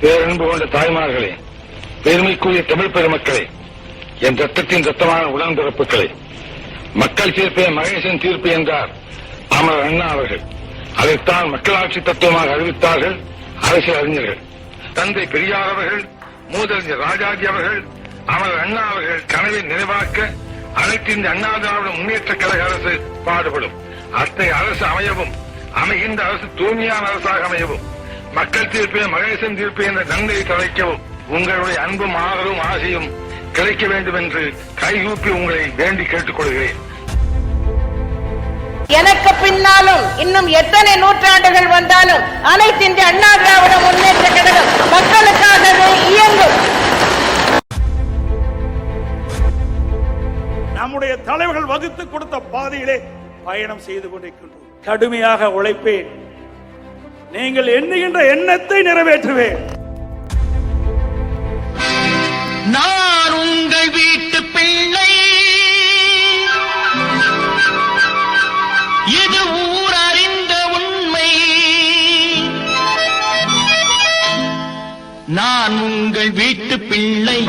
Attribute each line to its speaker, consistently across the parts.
Speaker 1: பேரன்பு கொண்ட தாய்மார்களே பெருமைக்குரிய தமிழ் பெருமக்களே என் ரத்தத்தின் ரத்தமான உடன்பிறப்புகளே மக்கள் தீர்ப்பே மகேசன் தீர்ப்பு என்றார் அமர் அண்ணா அவர்கள். அதைத்தான் மக்களாட்சி தத்துவமாக அறிவித்தார்கள் அரசியல் அறிஞர்கள். தந்தை பெரியார் அவர்கள் மூதறிஞர் ராஜாஜி அவர்கள் அமர் அண்ணா அவர்கள் கனவை நிறைவாக்க அனைத்து இந்த அண்ணா திராவிட முன்னேற்ற கழக அரசு பாடுபடும். அத்தை அரசு அமையவும் அமைகின்ற அரசு தூய்மையான அரசாக அமையவும். மக்கள் தீர்ப்பே மகேசன் தீர்ப்பு என்ற நன்மையை தலைக்கவும் உங்களுடைய அன்பும் ஆதரவும் ஆசையும் கிடைக்க வேண்டும் என்று கைகூப்பி உங்களை வேண்டி கேட்டுக்கொள்கிறேன்.
Speaker 2: எனக்கு பின்னாலும் இன்னும் எத்தனை நூற்றாண்டுகள் வந்தாலும் அனைத்து இந்திய அண்ணா திராவிட முன்னேற்ற கழகம் மக்களுக்காகவே இயங்கும்.
Speaker 3: நம்முடைய தலைவர்கள் வகுத்து கொடுத்த பாதையிலே பயணம் செய்து கொண்டிருக்கின்றோம். கடுமையாக உழைப்பேன். நீங்கள் எண்ணுகின்ற எண்ணத்தை நிறைவேற்றுவேன்.
Speaker 4: நான் உங்கள் வீட்டு பிள்ளை. இது ஊர் அறிந்த உண்மை. நான் உங்கள் வீட்டு பிள்ளை.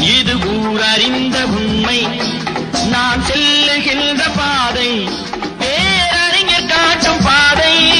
Speaker 4: இது ஊர் அறிந்த உண்மை. நான் செல்லுகின்ற பாதை. பேரறிஞர் காட்டும் பாதை.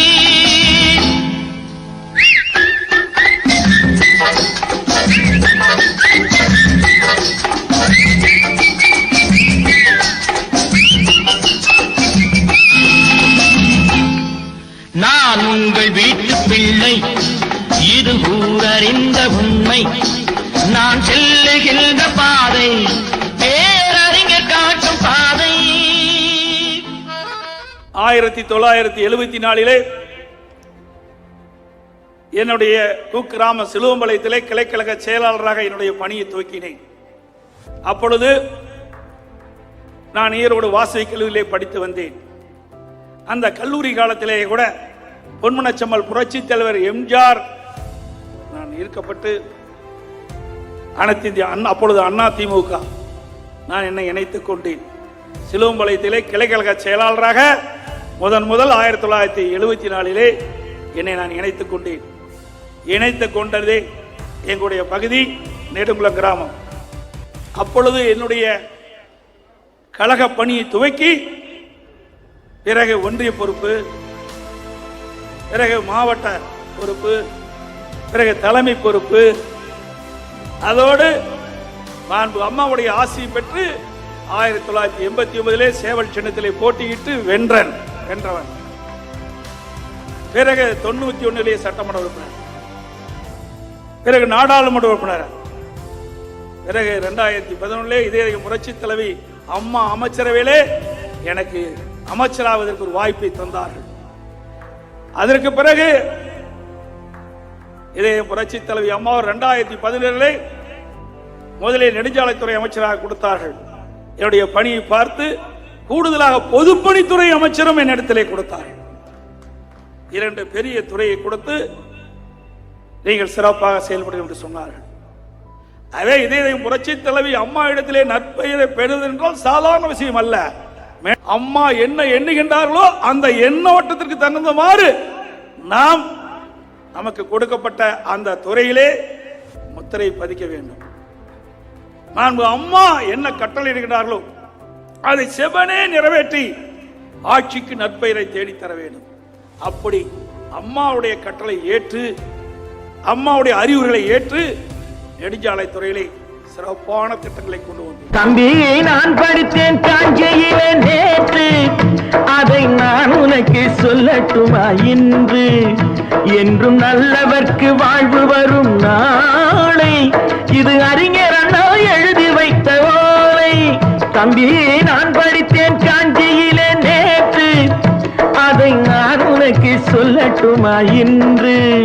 Speaker 3: ஆயிரத்தி தொள்ளாயிரத்தி எழுபத்தி நாலிலே என்னுடைய குக்கிராம சிலுவம்பாளையத்திலே கிளைக்கழக செயலாளராக என்னுடைய பணியை துவக்கினேன். அப்பொழுது நான் ஈரோடு வாசவி கல்லூரியிலே படித்து வந்தேன். அந்த கல்லூரி காலத்திலேயே கூட பொன்மனச்சம்மல் புரட்சி தலைவர் எம்ஜிஆர் நான் ஈர்க்கப்பட்டு அனைத்து இந்திய அண்ணா அப்பொழுது அண்ணா திமுக. நான் என்னை இணைத்துக் கொண்டேன். சிலுவம்பாளையத்திலே கிளைக்கழக செயலாளராக முதன் முதல் ஆயிரத்தி தொள்ளாயிரத்தி எழுபத்தி நாலிலே என்னை நான் இணைத்துக் கொண்டேன். இணைத்து கொண்டதே எங்களுடைய பகுதி நெடுங்குளம் கிராமம். அப்பொழுது என்னுடைய கழக பணியை துவக்கி பிறகு ஒன்றிய பொறுப்பு பிறகு மாவட்ட பொறுப்பு பிறகு தலைமை பொறுப்பு. அதோடு மாண்பு அம்மாவுடைய ஆசையை பெற்று ஆயிரத்தி தொள்ளாயிரத்தி எண்பத்தி ஒன்பதிலே சேவல் சின்னத்திலே போட்டியிட்டு வென்றன். வென்றவன். பிறகு தொண்ணூத்தி ஒண்ணிலே சட்டமன்ற உறுப்பினர். பிறகு நாடாளுமன்ற உறுப்பினர். பிறகு ரெண்டாயிரத்தி பதினொன்னுலே இதே புரட்சி தலைவி அம்மா அமைச்சரவையிலே எனக்கு அமைச்சராவதற்கு ஒரு வாய்ப்பை தந்தார்கள். அதற்கு பிறகு இதே புரட்சி தலைவி அம்மா ரெண்டாயிரத்தி பதினேழிலே முதலில் நெடுஞ்சாலைத்துறை அமைச்சராக கொடுத்தார்கள். என்னுடைய பணியை பார்த்து கூடுதலாக பொதுப்பணித்துறை அமைச்சரும் என்னிடத்திலே கொடுத்தார். இரண்டு பெரிய துறையை கொடுத்து நீங்கள் சிறப்பாக செயல்படும் என்று சொன்னார்கள். அதே இதே புரட்சி தலைவி அம்மா இடத்திலே நற்பெயரை பெறுவது என்றால் சாதாரண விஷயம் அல்ல. மே- அம்மா என்ன எண்ணுகின்றார்களோ அந்த எண்ணோட்டத்திற்கு தகுந்தமாறு நாம் நமக்கு கொடுக்கப்பட்ட அந்த துறையிலே முத்திரை பதிக்க வேண்டும். நான் அம்மா என்ன கட்டளை இடுகிறார்களோ அதை செவனே நிறைவேற்றி ஆட்சிக்கு நற்பெயரை தேடித் தர வேண்டும். அப்படி அம்மாவுடைய கட்டளை ஏற்று அம்மாவுடைய அறிவுரைகளை ஏற்று நெடுஞ்சாலைத் துறையிலே சிறப்பான திட்டங்களை கொண்டு வந்தோம்
Speaker 4: தம்பி நான் படித்தேன் காஞ்சையிலே நேற்று அதை நான் உனக்கு சொல்லட்டுமா இன்று? என்றும் நல்லவர்க்கு வாழ்வு வரும் நாளை. இது அறிஞர் அண்ணா எழுதி வை தம்பி நான் படித்தேன் காஞ்சியிலே நேற்று. அதை நான் உனக்கு சொல்லட்டுமா இன்று?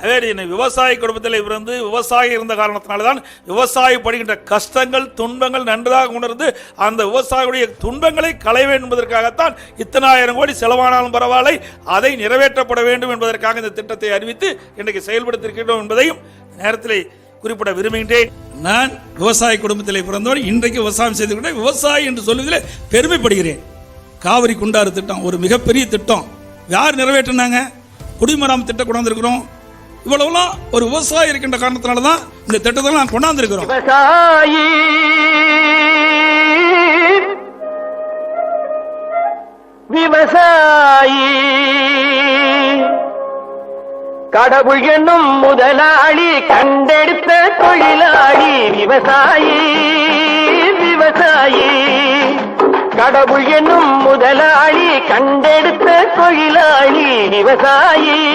Speaker 3: அதே என்னை விவசாய குடும்பத்தில் பிறந்து விவசாயி இருந்த காரணத்தினால்தான் விவசாயி படுகின்ற கஷ்டங்கள் துன்பங்கள் நன்றாக உணர்ந்து அந்த விவசாயியுடைய துன்பங்களை களைய வேண்டும் என்பதற்காகத்தான் இத்தனாயிரம் கோடி செலவானாலும் பரவாயில்லை அதை நிறைவேற்றப்பட வேண்டும் என்பதற்காக இந்த திட்டத்தை அறிவித்து இன்றைக்கு செயல்படுத்தியிருக்கிறோம் என்பதையும் நேரத்தில் குறிப்பிட விரும்புகின்றேன். நான் விவசாய குடும்பத்தில் பிறந்தவன் இன்றைக்கு விவசாயம் செய்து கொண்டு விவசாயி என்று சொல்வதில் பெருமைப்படுகிறேன். காவிரி குண்டாறு திட்டம் ஒரு மிகப்பெரிய திட்டம். யார் நிறைவேற்றினாங்க? குடிமராமத்து திட்டம் கொண்டாந்துருக்கிறோம் இவ்வளவுலாம் ஒரு விவசாயி இருக்கின்ற காரணத்தினால தான் இந்த திட்டத்தை நான் கொண்டாந்துருக்கிறோம்.
Speaker 4: விவசாயி. விவசாயி. கடவுள் என்னும் முதலாளி கண்டெடுத்த தொழிலாளி. விவசாயி விவசாயி. கடவுள் என்னும் முதலாளி கண்டெடுத்த தொழிலாளி. விவசாயி.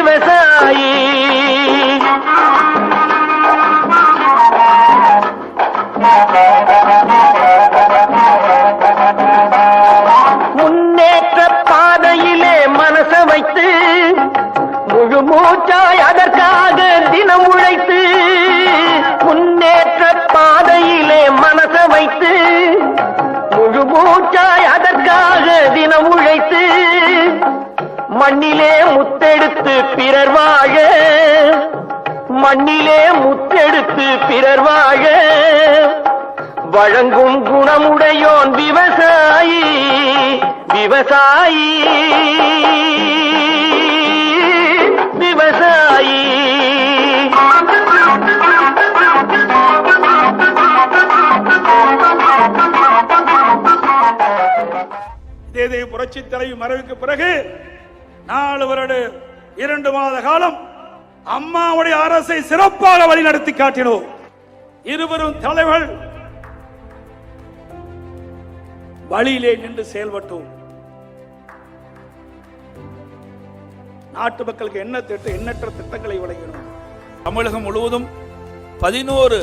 Speaker 4: விவசாயி முத்தெடுத்து பிறர் வாழ. மண்ணிலே முத்தெடுத்து பிறர் வாழ. வழங்கும் குணமுடையோன் விவசாயி விவசாயி. விவசாயி.
Speaker 3: இதே புரட்சி தலைவி மறைவுக்கு பிறகு நாலு வருட இரண்டு மாத காலம் அம்மாவுடைய அரசை சிறப்பாக வழிநடத்தி காட்டினோம். இருவரும் தலைவர்கள் வழியிலே நின்று செயல்பட்டோம். நாட்டு மக்களுக்கு என்ன திட்டம் எண்ணற்ற திட்டங்களை வழங்கினோம். தமிழகம் முழுவதும் பதினோரு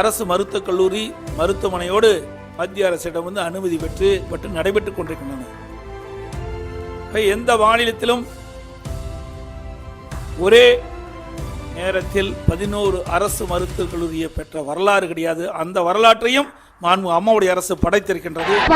Speaker 3: அரசு மருத்துவக் கல்லூரி மருத்துவமனையோடு மத்திய அரசிடம் வந்து அனுமதி பெற்று பட்டு நடைபெற்றுக் கொண்டிருக்கின்றன. எந்த மாநிலத்திலும் ஒரே நேரத்தில் பதினோரு அரசு மருத்துவக் கல்லூரியை பெற்ற வரலாறு கிடையாது. அந்த வரலாற்றையும் மாண்பு அம்மாவுடைய அரசு படைத்திருக்கின்றது.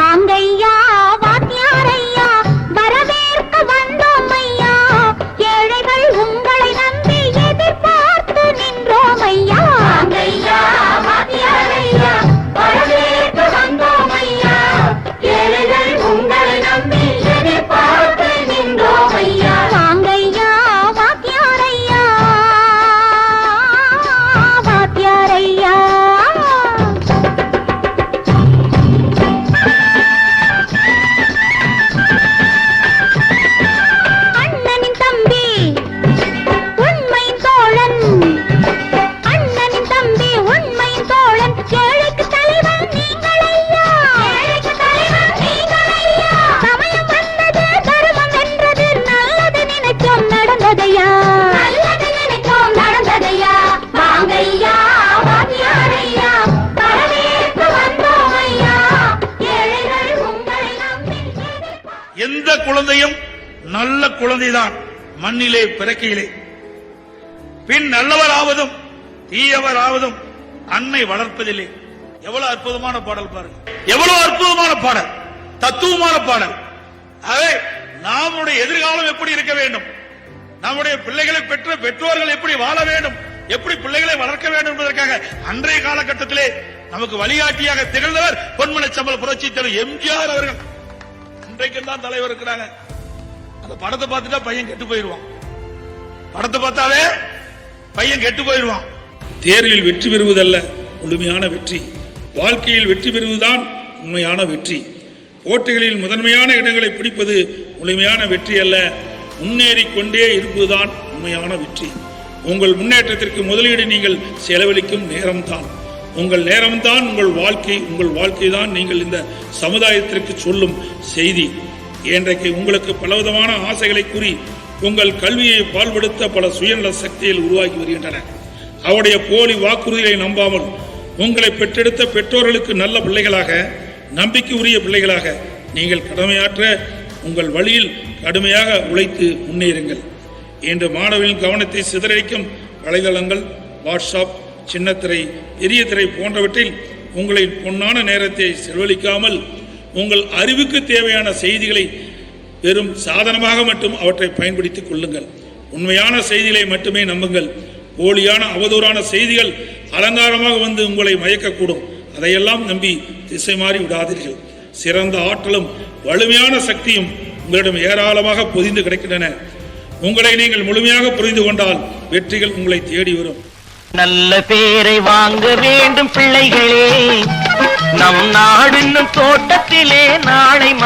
Speaker 3: குழந்தைதான் மண்ணிலே பிறக்கையிலே. பின் நல்லவராவதும் தீயவராவதும் அன்னை வளர்ப்பதில்லை எவ்வளவு அற்புதமான பாடல் பாருங்க. எவ்வளவு அற்புதமான பாடல். தத்துவமான பாடல். ஆகவே நம்முடைய எதிர்காலம் எப்படி இருக்க வேண்டும்? நம்முடைய பிள்ளைகளை பெற்ற பெற்றோர்கள் எப்படி வாழ வேண்டும்? எப்படி பிள்ளைகளை வளர்க்க வேண்டும் என்பதற்காக அன்றைய காலகட்டத்திலே நமக்கு வழிகாட்டியாக திகழ்ந்தவர் பொன்மனை சம்பள புரட்சி தலைவர் எம்ஜிஆர் அவர்கள். இன்றைக்கும் தான் தலைவர் இருக்கிறாங்க. அந்த படத்தை பார்த்துட்டா பையன் கெட்டு போயிருவான் படத்தை பார்த்தாலே பையன் கெட்டு போயிருவான் தேர்வில் வெற்றி பெறுவதல்ல முழுமையான வெற்றி. வாழ்க்கையில் வெற்றி பெறுவதுதான் உண்மையான வெற்றி. போட்டிகளில் முதன்மையான இடங்களை பிடிப்பது முழுமையான வெற்றி அல்ல முன்னேறி கொண்டே இருப்பதுதான் உண்மையான வெற்றி. உங்கள் முன்னேற்றத்திற்கு முதலீடு நீங்கள் செலவழிக்கும் நேரம்தான். உங்கள் நேரம்தான் உங்கள் வாழ்க்கை உங்கள் வாழ்க்கை தான் நீங்கள் இந்த சமுதாயத்திற்கு சொல்லும் செய்தி. இன்றைக்கு உங்களுக்கு பலவிதமான ஆசைகளை கூறி உங்கள் கல்வியை பால்படுத்த பல சுயநல சக்திகள் உருவாகி வருகின்றன. அவருடைய போலி வாக்குறுதிகளை நம்பாமல் உங்களை பெற்றெடுத்த பெற்றோர்களுக்கு நல்ல பிள்ளைகளாக நம்பிக்கை உரிய பிள்ளைகளாக நீங்கள் கடமையாற்ற உங்கள் வழியில் கடுமையாக உழைத்து முன்னேறுங்கள். இன்று மாணவர்களின் கவனத்தை சிதறடிக்கும் வலைதளங்கள் வாட்ஸ்அப் சின்னத்திரை பெரிய திரை போன்றவற்றில் உங்களின் பொன்னான நேரத்தை செலவழிக்காமல் உங்கள் அறிவுக்கு தேவையான செய்திகளை வெறும் சாதனமாக மட்டும் அவற்றை பயன்படுத்திக் கொள்ளுங்கள். உண்மையான செய்திகளை மட்டுமே நம்புங்கள். போலியான அவதூறான செய்திகள் அலங்காரமாக வந்து உங்களை மயக்கக்கூடும். அதையெல்லாம் நம்பி திசை மாறி விடாதீர்கள். சிறந்த ஆற்றலும் வலிமையான சக்தியும் உங்களிடம் ஏராளமாக பொதிந்து கிடைக்கின்றன. உங்களை நீங்கள் முழுமையாக புரிந்து கொண்டால் வெற்றிகள் உங்களை தேடி வரும்.
Speaker 5: நல்ல பேரை வாங்க வேண்டும் பிள்ளைகளே. நம் நாடென்னும் தோட்டத்திலே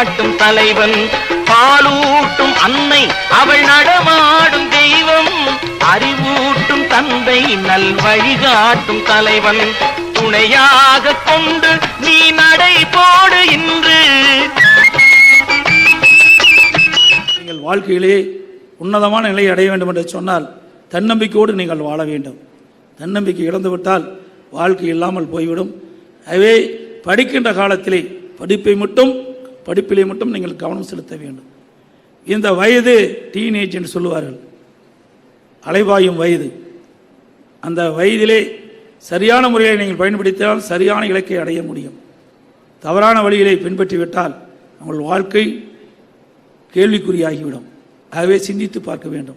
Speaker 5: வழிகாட்டும் தலைவன் பாலூட்டும் அன்னை அவள் நடமாடும் தெய்வம். அறிவூட்டும் தந்தை நல் வழிகாட்டும் தலைவன். துணையாக கொண்டு நீ நடை போடு இன்று.
Speaker 3: நீங்கள் வாழ்க்கையிலே உன்னதமான நிலையை அடைய வேண்டும் என்று சொன்னால் தன்னம்பிக்கையோடு நீங்கள் வாழ வேண்டும். தன்னம்பிக்கை இழந்துவிட்டால் வாழ்க்கை இல்லாமல் போய்விடும். எனவே படிக்கின்ற காலத்திலே படிப்பை மட்டும் படிப்பிலே மட்டும் நீங்கள் கவனம் செலுத்த வேண்டும். இந்த வயது டீனேஜ் என்று சொல்லுவார்கள். அலைவாயும் வயது. அந்த வயதிலே சரியான முறையில் நீங்கள் பயன்படுத்தினால் சரியான இலக்கை அடைய முடியும். தவறான வழிகளை பின்பற்றிவிட்டால் உங்கள் வாழ்க்கை கேள்விக்குறியாகிவிடும். ஆகவே சிந்தித்து பார்க்க வேண்டும்.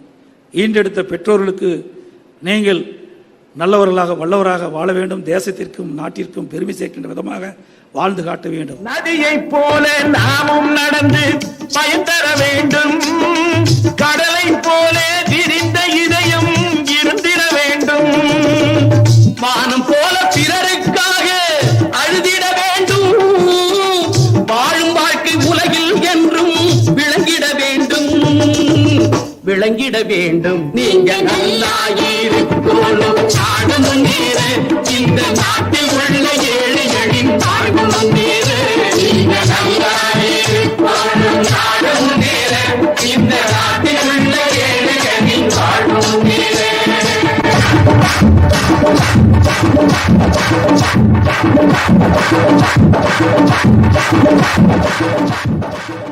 Speaker 3: ஈண்டெடுத்த பெற்றோர்களுக்கு நீங்கள் நல்லவர்களாக வல்லவராக வாழ வேண்டும். தேசத்திற்கும் நாட்டிற்கும் பெருமை சேர்க்கின்ற விதமாக வாழ்ந்து காட்ட வேண்டும்.
Speaker 5: நதியைப் போல நாமும் நடந்து பயன் தர வேண்டும். கடலை போல விரிந்த இதயம் இருந்திட வேண்டும். வானம் போல பிறருக்காக அழுதிட வேண்டும். வாழும் வாழ்க்கை உலகில் என்றும் விளங்கிட வேண்டும். விளங்கிட வேண்டும். நீங்க நல்லா இருக்கணும் இந்த நாட்டில் Thank you.